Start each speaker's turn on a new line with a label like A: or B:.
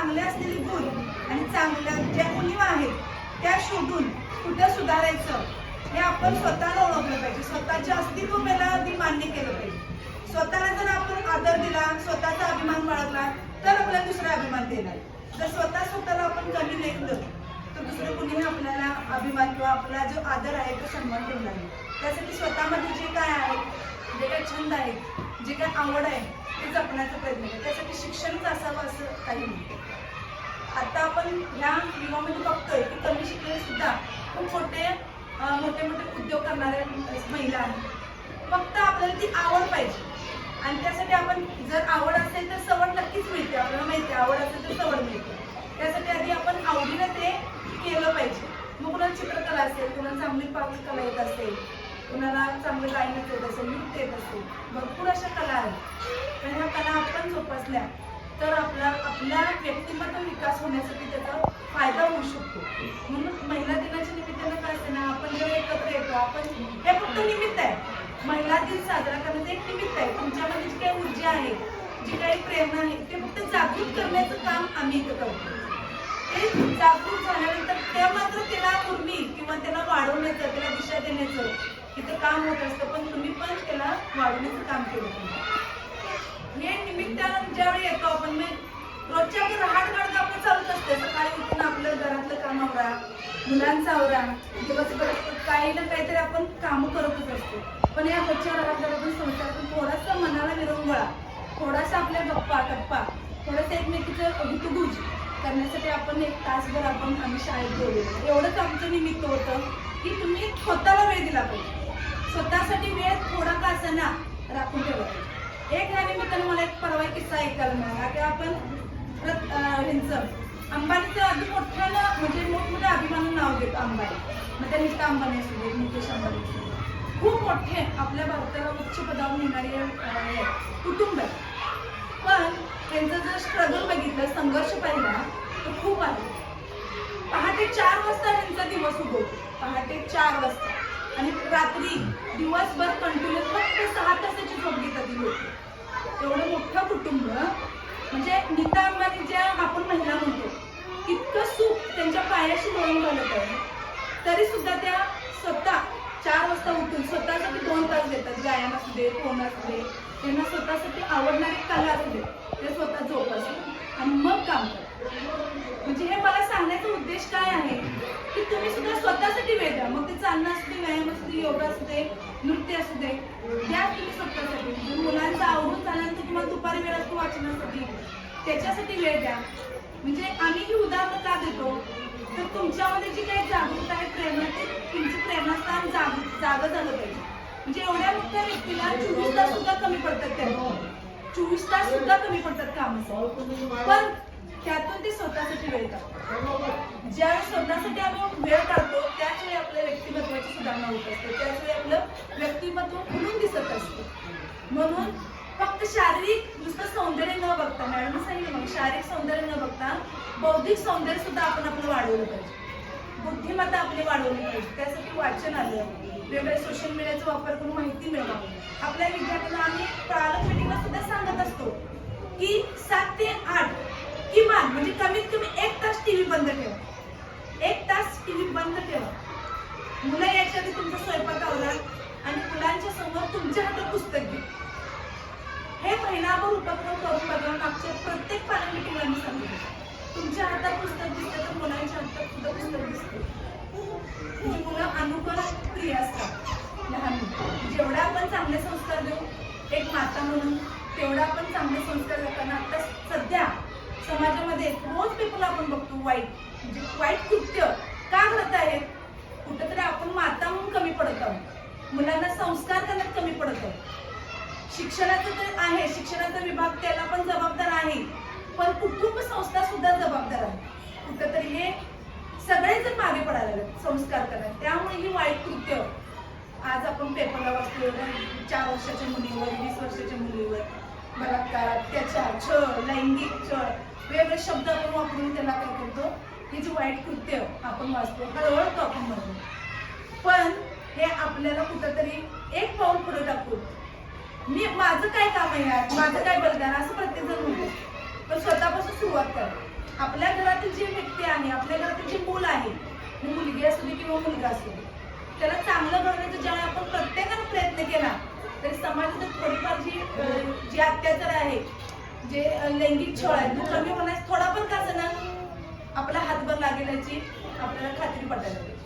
A: चांगले असलेले गुण आणि चांगल्या ज्या उणीवा आहेत त्या शोधून कुठं सुधारायचं हे आपण स्वतःला ओळखलं पाहिजे. स्वतःचे अस्तित्व पहिला आधी मान्य केलं पाहिजे. स्वतःला जर आपण आदर दिला स्वतःचा अभिमान बाळगला तर आपल्याला दुसरा अभिमान देणार. जर स्वतः स्वतःला आपण कमी लेखलं तर दुसरं कुणीही आपल्याला अभिमान किंवा आपला जो आदर आहे तो सन्मान ठेवणार नाही. त्यासाठी स्वतःमध्ये जे काय आहे जे काही छंद आहे जे काय आवड आहे ते जपण्याचा प्रयत्न करा. त्यासाठी शिक्षणच असावं असं काही नाही. आता आपण ह्या युगामध्ये बघतोय की कमी शिकलेले सुद्धा खूप मोठे मोठे मोठे उद्योग करणाऱ्या महिला आहेत. फक्त आपल्याला ती आवड पाहिजे. आणि त्यासाठी आपण जर आवड असेल तर सवड नक्कीच मिळते. आपल्याला माहिती आवड असेल तर सवड मिळते. त्यासाठी आधी आपण आवडीनं ते केलं पाहिजे. मग कुणाला चित्रकला असेल कुणाला चांगली पाककला येत असेल कुणाला चांगलं गायनाचं येत असेल नृत्य येत असेल भरपूर अशा कला आहेत. तर ह्या कला आपण जोपासल्या तर आपला आपल्या व्यक्तिमत्व विकास होण्यासाठी त्याचा फायदा होऊ शकतो. म्हणून महिला दिनाच्या निमित्तानं काय असते ना आपण जेव्हा एकत्र येतो आपण हे फक्त निमित्त आहे. महिला दिन साजरा करण्याचं एक निमित्त आहे. तुमच्यामध्ये जी काही ऊर्जा आहे जी काही प्रेरणा आहे ते फक्त जागृत करण्याचं काम आम्ही इथं करतो. ते जागृत झाल्यानंतर त्या मात्र त्याला पूर्वी किंवा त्याला वाढवण्याचं त्याला दिशा देण्याचं तिथं काम होत असतं पण तुम्ही पण त्याला वाढवण्याचं काम केलं पाहिजे. हे निमित्तानं ज्यावेळी येतो आपण मी रोजच्या आपलं रहाट आपण चालत असते. सकाळी उठून आपलं घरातलं काम आवरा मुलांचा आवरा दिवसभर काही ना काहीतरी आपण कामं करतच असतो. पण या रोजच्या रहाटगाडातून संसारातून थोडासा मनाला विरंगुळा थोडासा आपल्या गप्पा टप्पा थोडंसं एकमेकीचं हितगुज करण्यासाठी आपण एक तासभर आपण आम्ही शाळेत गेलो. एवढंच आमचं निमित्त होतं की तुम्ही स्वतःला वेळ दिला पाहिजे. स्वतःसाठी वेळ थोडा का असेना राखून ठेवला पाहिजे एक ह्या निमित्तानं मला एक परवा किस्सा ऐकायला मिळाला. की आपण रत- ह्यांचं अंबानीचं अगदी मोठ्यानं म्हणजे मोठमोठ्या अभिमानानं नाव घेतो अंबानी. मग त्या नीता अंबानी असू दे मुकेश अंबानी असू दे. खूप मोठे आपल्या भारताला उच्च पदावर नेणारे कुटुंब आहे पण त्यांचं जर स्ट्रगल बघितलं संघर्ष पाहिला तर खूप आहे. पहाटे चार वाजता त्यांचा दिवस उगवतो. पहाटे चार वाजता. आणि रात्री दिवसभर कंटिन्युअस फक्त सहा तासाची झोप घेतात ती लोक. एवढं मोठं कुटुंब म्हणजे नीता अंबानी ज्या आपण महिला म्हणतो इतकं सुख त्यांच्या पायाशी मिळून घालत आहे. तरी सुद्धा त्या स्वतः चार वाजता उठून स्वतःसाठी दोन तास देतात. व्यायाम असू दे फोन असू दे त्यांना स्वतःसाठी आवडणारी कला असू दे ते स्वतः जोपासतात आणि मग काम करतात. म्हणजे हे मला सांगण्याचा उद्देश काय आहे की तुम्ही सुद्धा स्वतःसाठी चालणं असू दे व्यायाम असू दे योगा असू दे नृत्य असू दे या तुम्ही स्वतःसाठी. म्हणजे मुलांचं आवडून झाल्यानंतर तुम्हाला दुपारी वेळ असतो वाचण्यासाठी त्याच्यासाठी वेळ द्या. म्हणजे आम्ही ही उदाहरणं का देतो? तर तुमच्यामध्ये जी काही जागरूकता आहे प्रेरणा ते तुमचं प्रेरणास्थान जाग जागं झालं पाहिजे. म्हणजे एवढ्या मोठ्या व्यक्तीला चोवीस तास सुद्धा कमी पडतात त्यांना चोवीस तास सुद्धा कमी पडतात काम. पण त्यातून ते स्वतःसाठी वेळ काढतात. ज्यावेळी स्वतःसाठी आम्ही वेळ काढतो त्याच वेळी होत असतं. त्याचवेळी आपलं व्यक्तिमत्व खुलून दिसत असतं. म्हणून फक्त शारीरिक नुसतं सौंदर्य न बघता मॅडम सांगितलं मग शारीरिक सौंदर्य न बघता बौद्धिक सौंदर्य सुद्धा आपण आपलं वाढवलं पाहिजे. बुद्धिमत्ता आपली वाढवली पाहिजे. त्यासाठी वाचन आलं. वेगवेगळ्या सोशल मीडियाचा वापर करून माहिती मिळवा आपल्या विद्यार्थ्यांना आम्ही प्रारंभ मीटिंगला सुद्धा सांगत असतो की सात ते आठ किमान म्हणजे कमीत कमी एक तास टीव्ही बंद ठेवा. एक तास टीव्ही बंद ठेवा. मुलं याच्या आधी तुमचा स्वयंपाक आवरा आणि मुलांच्या समोर तुमच्या हातात पुस्तक घ्या हे महिनाभर उपक्रम करून बघा मागच्या प्रत्येक पालन मीटिंगला मी सांगितलं तुमच्या हातात पुस्तक दिसतं तर मुलांच्या हातात सुद्धा पुस्तक दिसतं. मुलं अनुकरण प्रिय असतात लहान मुलं. जेवढा आपण चांगले संस्कार देऊ एक माता म्हणून तेवढा आपण चांगले संस्कार देताना आता सध्या समाजामध्ये रोज पेपर आपण बघतो वाईट म्हणजे वाईट कृत्य. का घडत आहेत कुठेतरी आपण माता म्हणून कमी पडत आहोत मुलांना संस्कार करण्यात कमी पडतो? शिक्षणाचं तर आहे शिक्षणाचा विभाग त्याला पण जबाबदार आहे. पण कुटुंब संस्था सुद्धा जबाबदार आहे कुठंतरी हे सगळेच मागे पडायला लागलेत संस्कार करायला. त्यामुळे ही वाईट कृत्य आज आपण पेपरला वाचतो चार वर्षाच्या मुलीवर वीस वर्षाच्या मुलीवर बलात्कार अत्याचार छळ लैंगिक छळ वेगवेगळे शब्द आपण वापरून त्याला काय करतो? ही जी वाईट कृत्य आपण वाचतो हळहळतो आपण म्हणतो पण हे आपल्याला कुठंतरी एक पाऊल पुढे टाकून मी माझं काय काम आहे यार? माझं काय बलिदान असं प्रत्येक जण म्हणतो पण स्वतःपासून सुरुवात कर. आपल्या घरातील जी व्यक्ती आहे आपल्या घरातील जी मूल आहे मुलगी असू दे किंवा मुलगा असू दे त्याला चांगलं घडवण्याचा ज्यावेळी आपण प्रत्येकाने प्रयत्न केला तरी समाजात थोडीफार जी जे जी अत्याचार आहे जे लैंगिक छळ आहे तो कमी होण्यास थोडा पण का ना आपला हातभर लागेल याची आपल्याला खात्री पटायला पाहिजे